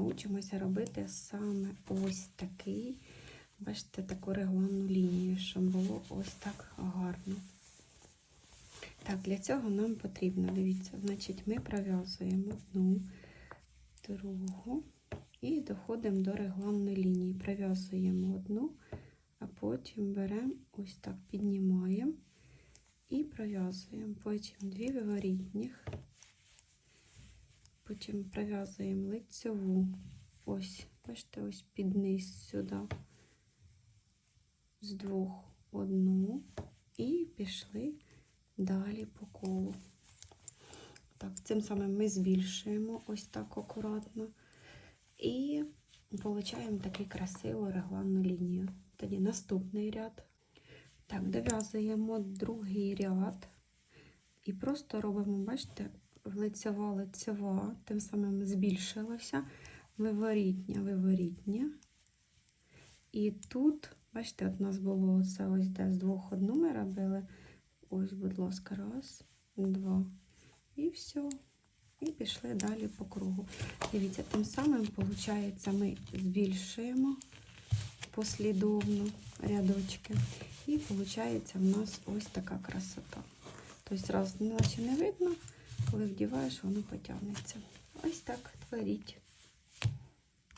учимося робити саме ось такий, бачите, таку регланну лінію, щоб було ось так гарно. Так, для цього нам потрібно, дивіться, значить, ми пров'язуємо одну, другу і доходимо до регланної лінії. Пров'язуємо одну, а потім беремо ось так, піднімаємо і пров'язуємо. Потім дві виворітніх, потім пров'язуємо лицьову. Ось, бачите, ось під низ сюди. З двох одну і пішли далі по колу. Так, цим самим ми збільшуємо ось так акуратно. І отримуємо таку красиву регланну лінію. Тоді наступний ряд. Так, дов'язуємо другий ряд. І просто робимо, бачите, лицева, лицева, тим самим збільшилося. Виворітня, виворітня. І тут, бачите, от у нас було оце ось де з двох одну ми робили. Ось, будь ласка, раз, два. І все. І пішли далі по кругу. Дивіться, тим самим, виходить, ми збільшуємо послідовно рядочки. І виходить, в нас ось така красота. Тобто, раз, наче не видно, коли вдіваєш, воно потягнеться. Ось так творіть.